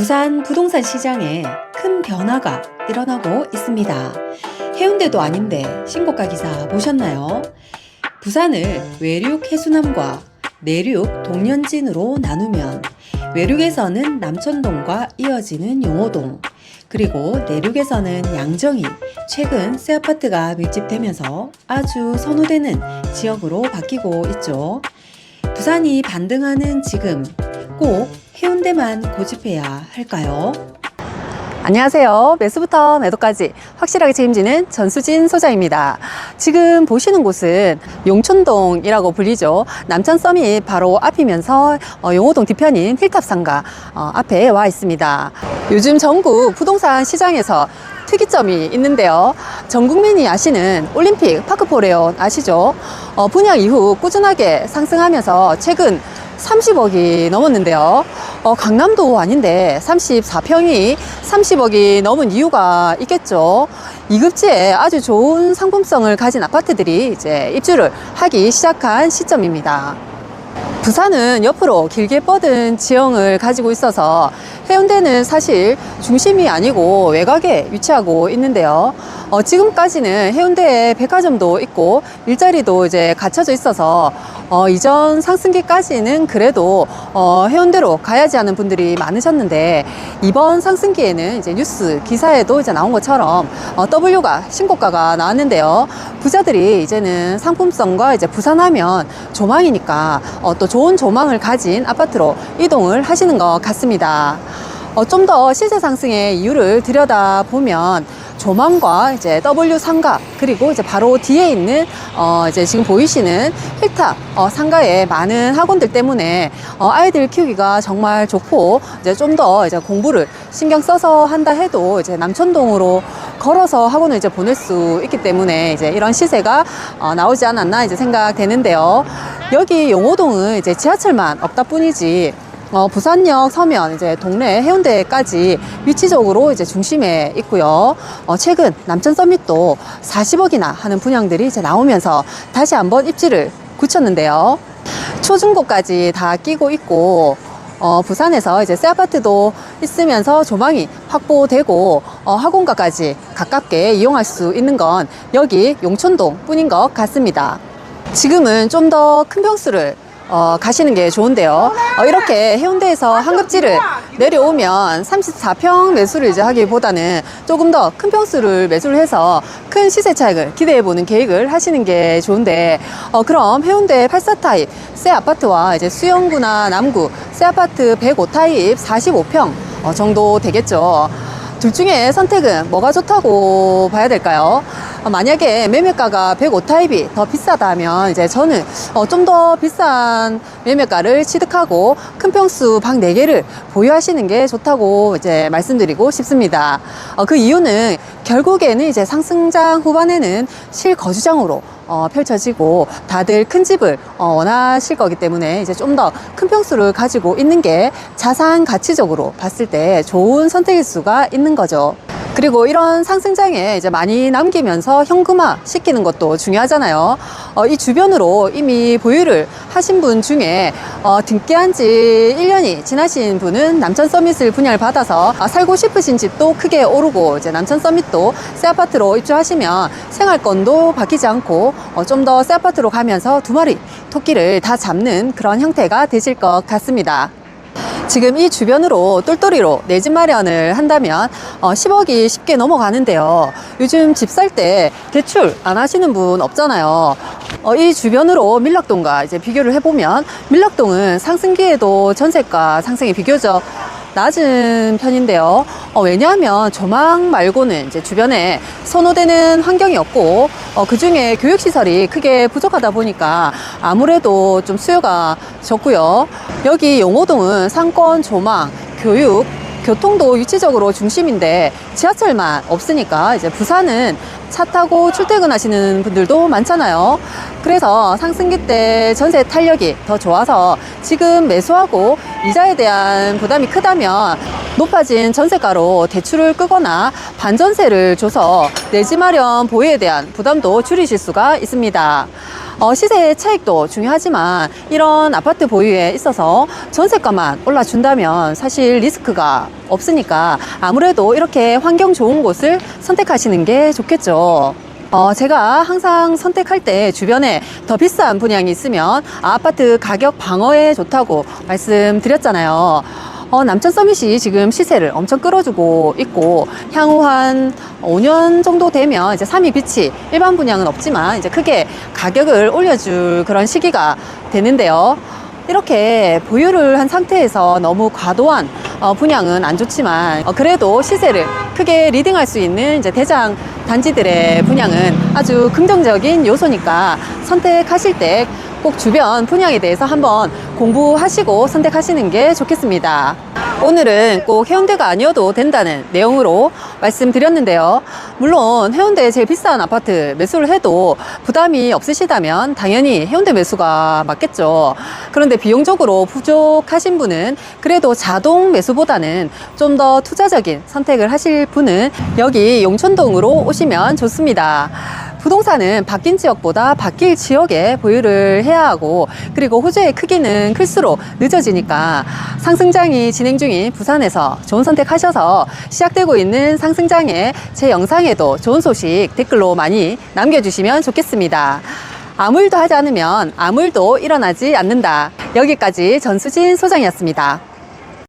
부산 부동산 시장에 큰 변화가 일어나고 있습니다. 해운대도 아닌데 신고가 기사 보셨나요? 부산을 외륙 해수남과 내륙 동년진으로 나누면 외륙에서는 남천동과 이어지는 용호동 그리고 내륙에서는 양정이 최근 새 아파트가 밀집되면서 아주 선호되는 지역으로 바뀌고 있죠. 부산이 반등하는 지금 꼭 해운대만 고집해야 할까요? 안녕하세요. 매수부터 매도까지 확실하게 책임지는 전수진 소장입니다. 지금 보시는 곳은 용촌동이라고 불리죠. 남천 서밋 바로 앞이면서 어, 용호동 뒤편인 힐탑상가 어, 앞에 와 있습니다. 요즘 전국 부동산 시장에서 특이점이 있는데요. 전 국민이 아시는 올림픽 파크포레온 아시죠? 어, 분양 이후 꾸준하게 상승하면서 최근 30억이 넘었는데요. 어, 강남도 아닌데 34평이 30억이 넘은 이유가 있겠죠. 이급지에 아주 좋은 상품성을 가진 아파트들이 이제 입주를 하기 시작한 시점입니다. 부산은 옆으로 길게 뻗은 지형을 가지고 있어서 해운대는 사실 중심이 아니고 외곽에 위치하고 있는데요. 어, 지금까지는 해운대에 백화점도 있고 일자리도 이제 갖춰져 있어서 어, 이전 상승기까지는 그래도 어, 해운대로 가야지 하는 분들이 많으셨는데 이번 상승기에는 이제 뉴스 기사에도 이제 나온 것처럼 어, W가 신고가가 나왔는데요. 부자들이 이제는 상품성과 이제 부산하면 조망이니까 어, 또 좋은 조망을 가진 아파트로 이동을 하시는 것 같습니다. 어, 좀 더 시세 상승의 이유를 들여다 보면 조망과 이제 W 상가 그리고 이제 바로 뒤에 있는 어 이제 지금 보이시는 힐탑 어 상가의 많은 학원들 때문에 어 아이들 키우기가 정말 좋고 이제 좀 더 이제 공부를 신경 써서 한다 해도 이제 남천동으로 걸어서 학원을 이제 보낼 수 있기 때문에 이제 이런 시세가 어 나오지 않았나 이제 생각되는데요. 여기 용호동은 이제 지하철만 없다 뿐이지 어, 부산역 서면 이제 동네 해운대까지 위치적으로 이제 중심에 있고요. 어, 최근 남천 서밋도 40억이나 하는 분양들이 이제 나오면서 다시 한번 입지를 굳혔는데요. 초중고까지 다 끼고 있고 어, 부산에서 이제 새 아파트도 있으면서 조망이 확보되고 어, 학원가까지 가깝게 이용할 수 있는 건 여기 용촌동 뿐인 것 같습니다. 지금은 좀 더 큰 평수를 어, 가시는 게 좋은데요. 어, 이렇게 해운대에서 한급지를 내려오면 34평 매수를 이제 하기보다는 조금 더 큰 평수를 매수를 해서 큰 시세 차익을 기대해 보는 계획을 하시는 게 좋은데, 어, 그럼 해운대 84 타입 새 아파트와 이제 수영구나 남구 새 아파트 105 타입 45평 어, 정도 되겠죠. 둘 중에 선택은 뭐가 좋다고 봐야 될까요? 어, 만약에 매매가가 105 타입이 더 비싸다면 이제 저는 어, 좀더 비싼 매매가를 취득하고 큰 평수 방 4개를 보유하시는 게 좋다고 이제 말씀드리고 싶습니다. 어, 그 이유는 결국에는 이제 상승장 후반에는 실거주장으로 어, 펼쳐지고 다들 큰 집을 어, 원하실 거기 때문에 이제 좀 더 큰 평수를 가지고 있는 게 자산 가치적으로 봤을 때 좋은 선택일 수가 있는 거죠. 그리고 이런 상승장에 이제 많이 남기면서 현금화 시키는 것도 중요하잖아요. 어, 이 주변으로 이미 보유를 하신 분 중에 어, 등기한 지 1년이 지나신 분은 남천 서밋을 분양을 받아서 아, 살고 싶으신 집도 크게 오르고 이제 남천 서밋도 새 아파트로 입주하시면 생활권도 바뀌지 않고 어, 좀 더 새 아파트로 가면서 두 마리 토끼를 다 잡는 그런 형태가 되실 것 같습니다. 지금 이 주변으로 똘똘이로 내 집 마련을 한다면 어, 10억이 쉽게 넘어가는데요. 요즘 집 살 때 대출 안 하시는 분 없잖아요. 어, 이 주변으로 밀락동과 이제 비교를 해보면 밀락동은 상승기에도 전세가 상승이 비교적 낮은 편인데요. 어, 왜냐하면 조망 말고는 이제 주변에 선호되는 환경이 없고 어, 그 중에 교육시설이 크게 부족하다 보니까 아무래도 좀 수요가 적고요. 여기 용호동은 상권, 조망, 교육, 교통도 위치적으로 중심인데 지하철만 없으니까 이제 부산은 차 타고 출퇴근하시는 분들도 많잖아요. 그래서 상승기 때 전세 탄력이 더 좋아서 지금 매수하고 이자에 대한 부담이 크다면 높아진 전세가로 대출을 끄거나 반전세를 줘서 내 집 마련 보유에 대한 부담도 줄이실 수가 있습니다. 어, 시세 차익도 중요하지만 이런 아파트 보유에 있어서 전세가만 올라준다면 사실 리스크가 없으니까 아무래도 이렇게 환경 좋은 곳을 선택하시는 게 좋겠죠. 어, 제가 항상 선택할 때 주변에 더 비싼 분양이 있으면 아파트 가격 방어에 좋다고 말씀드렸잖아요. 어, 남천 서밋이 지금 시세를 엄청 끌어주고 있고 향후 한 5년 정도 되면 이제 3위 비치 일반 분양은 없지만 이제 크게 가격을 올려줄 그런 시기가 되는데요. 이렇게 보유를 한 상태에서 너무 과도한 어, 분양은 안 좋지만 어, 그래도 시세를 크게 리딩할 수 있는 이제 대장 단지들의 분양은 아주 긍정적인 요소니까 선택하실 때 꼭 주변 분양에 대해서 한번 공부하시고 선택하시는 게 좋겠습니다. 오늘은 꼭 해운대가 아니어도 된다는 내용으로 말씀드렸는데요. 물론 해운대에 제일 비싼 아파트 매수를 해도 부담이 없으시다면 당연히 해운대 매수가 맞겠죠. 그런데 비용적으로 부족하신 분은 그래도 자동 매수보다는 좀 더 투자적인 선택을 하실 분은 여기 용천동으로 오시면 좋습니다. 부동산은 바뀐 지역보다 바뀔 지역에 보유를 해야 하고 그리고 호주의 크기는 클수록 늦어지니까 상승장이 진행 중인 부산에서 좋은 선택하셔서 시작되고 있는 상승장에 제 영상에도 좋은 소식 댓글로 많이 남겨주시면 좋겠습니다. 아무 일도 하지 않으면 아무 일도 일어나지 않는다. 여기까지 전수진 소장이었습니다.